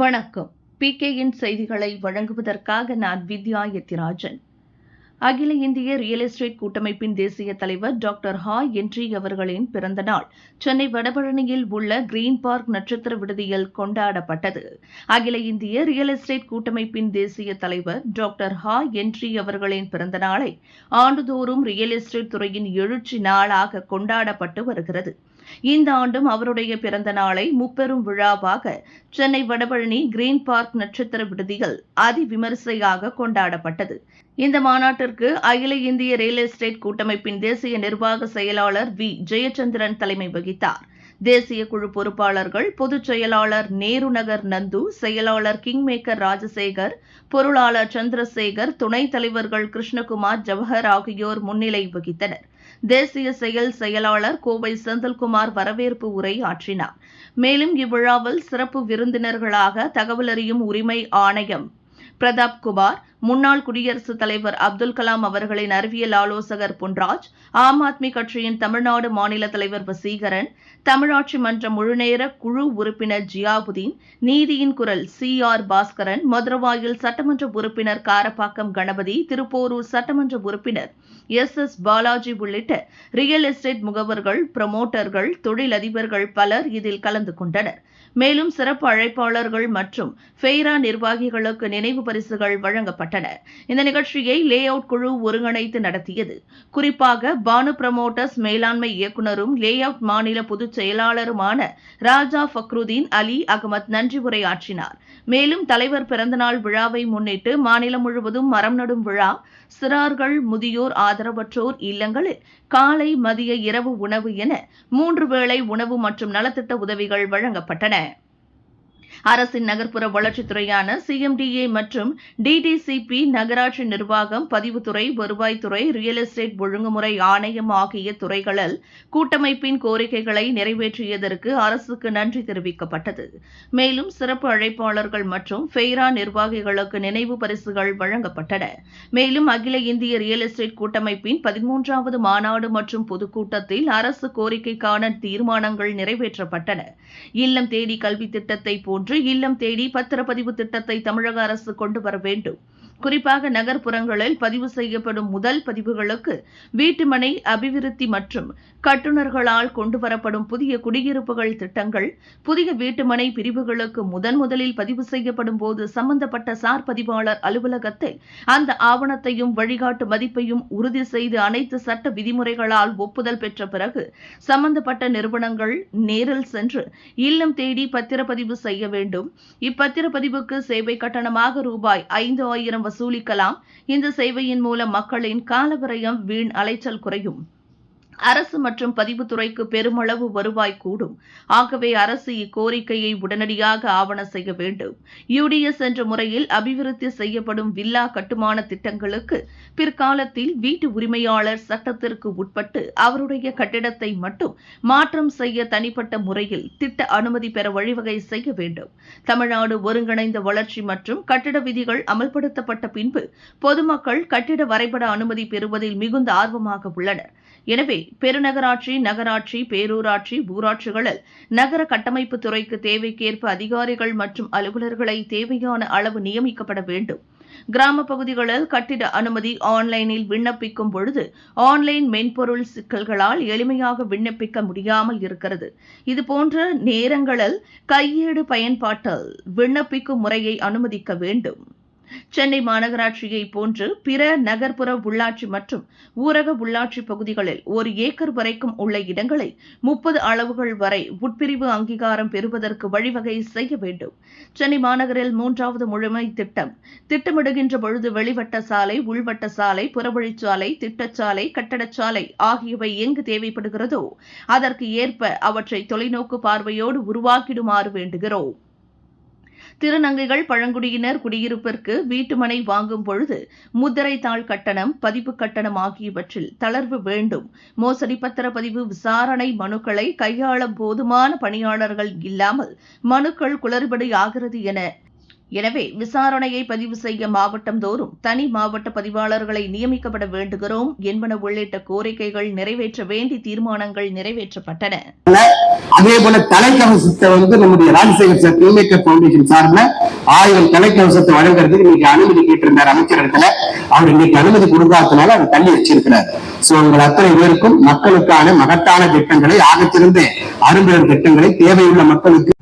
வணக்கம். பிகேயின் செய்திகளை வழங்குவதற்காக நான் வித்யா எத்திராஜன். அகில இந்திய ரியல் எஸ்டேட் கூட்டமைப்பின் தேசிய தலைவர் டாக்டர் ஹா என்றி அவர்களின் பிறந்த நாள் சென்னை வடபழனியில் உள்ள கிரீன் பார்க் நட்சத்திர விடுதியில் கொண்டாடப்பட்டது. அகில இந்திய ரியல் எஸ்டேட் கூட்டமைப்பின் தேசிய தலைவர் டாக்டர் ஹா என்றி அவர்களின் பிறந்த நாளை ஆண்டுதோறும் ரியல் எஸ்டேட் துறையின் எழுச்சி நாளாக கொண்டாடப்பட்டு வருகிறது. இந்த ஆண்டும் அவருடைய பிறந்த நாளை முப்பெரும் விழாவாக சென்னை வடபழனி கிரீன் பார்க் நட்சத்திர விடுதியில் அதிவிமரிசையாக கொண்டாடப்பட்டது. இந்த மாநாட்டிற்கு அகில இந்திய ரியல் எஸ்டேட் கூட்டமைப்பின் தேசிய நிர்வாக செயலாளர் வி. ஜெயச்சந்திரன் தலைமை வகித்தார். தேசிய குழு பொறுப்பாளர்கள் பொதுச் செயலாளர் நேருநகர் நந்து செயலாளர் கிங்மேக்கர் ராஜசேகர் பொருளாளர் சந்திரசேகர் துணைத் தலைவர்கள் கிருஷ்ணகுமார் ஜவஹர் ஆகியோர் முன்னிலை வகித்தனர். தேசிய செயல் செயலாளர் கோவை செந்தில்குமார் வரவேற்பு உரை ஆற்றினார். மேலும் இவ்விழாவில் சிறப்பு விருந்தினர்களாக தகவல் அறியும் உரிமை ஆணையம் பிரதாப் குமார் முன்னாள் குடியரசுத் தலைவர் அப்துல் கலாம் அவர்களின் அறிவியல் ஆலோசகர் பொன்ராஜ் ஆம் ஆத்மி கட்சியின் தமிழ்நாடு மாநில தலைவர் வசீகரன் தமிழாட்சி மன்ற முழுநேர குழு உறுப்பினர் ஜியாபுதீன் நீதியின் குரல் சி ஆர் பாஸ்கரன் மதுரவாயில் சட்டமன்ற உறுப்பினர் காரப்பாக்கம் கணபதி திருப்போரூர் சட்டமன்ற உறுப்பினர் எஸ் எஸ் பாலாஜி உள்ளிட்ட ரியல் எஸ்டேட் முகவர்கள் புரமோட்டர்கள் தொழிலதிபர்கள் பலர் இதில் கலந்து கொண்டனர். மேலும் சிறப்பு அழைப்பாளர்கள் மற்றும் ஃபெய்ரா நிர்வாகிகளுக்கு நினைவு பரிசுகள் வழங்கப்பட்டன. இந்த நிகழ்ச்சியை லே அவுட் குழு ஒருங்கிணைத்து நடத்தியது. குறிப்பாக பானு பிரமோட்டர்ஸ் மேலாண்மை இயக்குநரும் லே அவுட் மாநில பொதுச் செயலாளருமான ராஜா ஃபக்ருதீன் அலி அகமத் நன்றி உரையாற்றினார். மேலும் தலைவர் பிறந்தநாள் விழாவை முன்னிட்டு மாநிலம் முழுவதும் மரம் நடும் விழா சிறார்கள் முதியோர் ஆதரவற்றோர் இல்லங்களில் காலை மதிய இரவு உணவு என மூன்று வேளை உணவு மற்றும் நலத்திட்ட உதவிகள் வழங்கப்பட்டன. அரசின் நகர்ப்புற வளர்ச்சித்துறையான சிஎம்டிஏ மற்றும் டிடிசிபி நகராட்சி நிர்வாகம் பதிவுத்துறை வருவாய்த்துறை ரியல் எஸ்டேட் ஒழுங்குமுறை ஆணையம் ஆகிய துறைகளில் கூட்டமைப்பின் கோரிக்கைகளை நிறைவேற்றியதற்கு அரசுக்கு நன்றி தெரிவிக்கப்பட்டது. மேலும் சிறப்பு அழைப்பாளர்கள் மற்றும் ஃபெய்ரா நிர்வாகிகளுக்கு நினைவு பரிசுகள் வழங்கப்பட்டன. மேலும் அகில இந்திய ரியல் எஸ்டேட் கூட்டமைப்பின் பதிமூன்றாவது மாநாடு மற்றும் பொதுக்கூட்டத்தில் அரசு கோரிக்கைக்கான தீர்மானங்கள் நிறைவேற்றப்பட்டன. இல்லம் தேடி கல்வி திட்டத்தை போன்று இல்லம் தேடி பத்திரப்பதிவு திட்டத்தை தமிழக அரசு கொண்டு வர வேண்டும். குறிப்பாக நகர்ப்புறங்களில் பதிவு செய்யப்படும் முதல் பதிவுகளுக்கு வீட்டுமனை அபிவிருத்தி மற்றும் கட்டுநர்களால் கொண்டுவரப்படும் புதிய குடியிருப்புகள் திட்டங்கள் புதிய வீட்டுமனை பிரிவுகளுக்கு முதன் முதலில் பதிவு செய்யப்படும் போது சம்பந்தப்பட்ட சார் பதிவாளர் அலுவலகத்தில் அந்த ஆவணத்தையும் வழிகாட்டு மதிப்பையும் உறுதி செய்து அனைத்து சட்ட விதிமுறைகளால் ஒப்புதல் பெற்ற பிறகு சம்பந்தப்பட்ட நிறுவனங்கள் நேரில் சென்று இல்லம் தேடி பத்திரப்பதிவு செய்ய வேண்டும். இப்பத்திரப்பதிவுக்கு சேவை கட்டணமாக ரூபாய் ஐந்து ஆயிரம் வசூலிக்கலாம். இந்த சேவையின் மூலம் மக்களின் காலவிரயம் வீண் அலைச்சல் குறையும். அரசு மற்றும் பதிவுத்துறைக்கு பெருமளவு வருவாய் கூடும். ஆகவே அரசு இக்கோரிக்கையை உடனடியாக ஆவண செய்ய வேண்டும். யுடிஎஸ் என்ற முறையில் அபிவிருத்தி செய்யப்படும் வில்லா கட்டுமான திட்டங்களுக்கு பிற்காலத்தில் வீட்டு உரிமையாளர் சட்டத்திற்கு உட்பட்டு அவருடைய கட்டிடத்தை மட்டும் மாற்றம் செய்ய தனிப்பட்ட முறையில் திட்ட அனுமதி பெற வழிவகை செய்ய வேண்டும். தமிழ்நாடு ஒருங்கிணைந்த வளர்ச்சி மற்றும் கட்டிட விதிகள் அமல்படுத்தப்பட்ட பின்பு பொதுமக்கள் கட்டிட வரைபட அனுமதி பெறுவதில் மிகுந்த ஆர்வமாக உள்ளனர். எனவே பெருநகராட்சி நகராட்சி பேரூராட்சி ஊராட்சிகளில் நகர கட்டமைப்பு துறைக்கு தேவைக்கேற்ப அதிகாரிகள் மற்றும் அலுவலர்களை தேவையான அளவு நியமிக்கப்பட வேண்டும். கிராம பகுதிகளில் கட்டிட அனுமதி ஆன்லைனில் விண்ணப்பிக்கும் பொழுது ஆன்லைன் மென்பொருள் சிக்கல்களால் எளிமையாக விண்ணப்பிக்க முடியாமல் இருக்கிறது. இதுபோன்ற நேரங்களில் கையேடு பயன்பாட்டில் விண்ணப்பிக்கும் முறையை அனுமதிக்க வேண்டும். சென்னை மாநகராட்சியை போன்று பிற நகர்ப்புற உள்ளாட்சி மற்றும் ஊரக உள்ளாட்சி பகுதிகளில் ஒரு ஏக்கர் வரைக்கும் உள்ள இடங்களை முப்பது அளவுகள் வரை உட்பிரிவு அங்கீகாரம் பெறுவதற்கு வழிவகை செய்ய வேண்டும். சென்னை மாநகரில் மூன்றாவது முழுமை திட்டம். திட்டமிடுகின்ற பொழுது வெளிவட்ட சாலை உள்வட்ட சாலை புறவழிச்சாலை திட்டச்சாலை கட்டடச்சாலை ஆகியவை எங்கு தேவைப்படுகிறதோ அதற்கு ஏற்ப அவற்றை தொலைநோக்கு பார்வையோடு உருவாக்கிடுமாறு வேண்டுகிறோம். திருநங்கைகள் பழங்குடியினர் குடியிருப்பிற்கு வீட்டுமனை வாங்கும் பொழுது முத்திரை தாள் கட்டணம் பதிப்பு கட்டணம் ஆகியவற்றில் தளர்வு வேண்டும். மோசடி பத்திரப்பதிவு விசாரணை மனுக்களை கையாள போதுமான பணியாளர்கள் இல்லாமல் மனுக்கள் குளறுபடி ஆகிறது என எனவே விசாரணையை பதிவு செய்ய மாவட்டம் தோறும் தனி மாவட்ட பதிவாளர்களை நியமிக்கப்பட வேண்டுகிறோம் என்பன உள்ளிட்ட கோரிக்கைகள் நிறைவேற்ற வேண்டி தீர்மானங்கள் நிறைவேற்றப்பட்டன. அதே போல தலைக்கவசத்தை வந்து நம்முடைய ராஜசேகர் சார் கிங்மேக்கர் பவுண்டேஷன் சார்பில் ஆயிரம் தலைக்கவசத்தை வழங்குறதுக்கு இன்னைக்கு அனுமதி கேட்டிருந்தார் அமைச்சர் இடத்துல. அவர் இன்னைக்கு அனுமதி கொடுக்காததுனால அவர் தள்ளி வச்சிருக்கிறார். சோ உங்கள் அத்தனை பேருக்கும் மக்களுக்கான மகத்தான திட்டங்களை ஆகச்சிறந்த அரும்பெரும் திட்டங்களை தேவையுள்ள மக்களுக்கு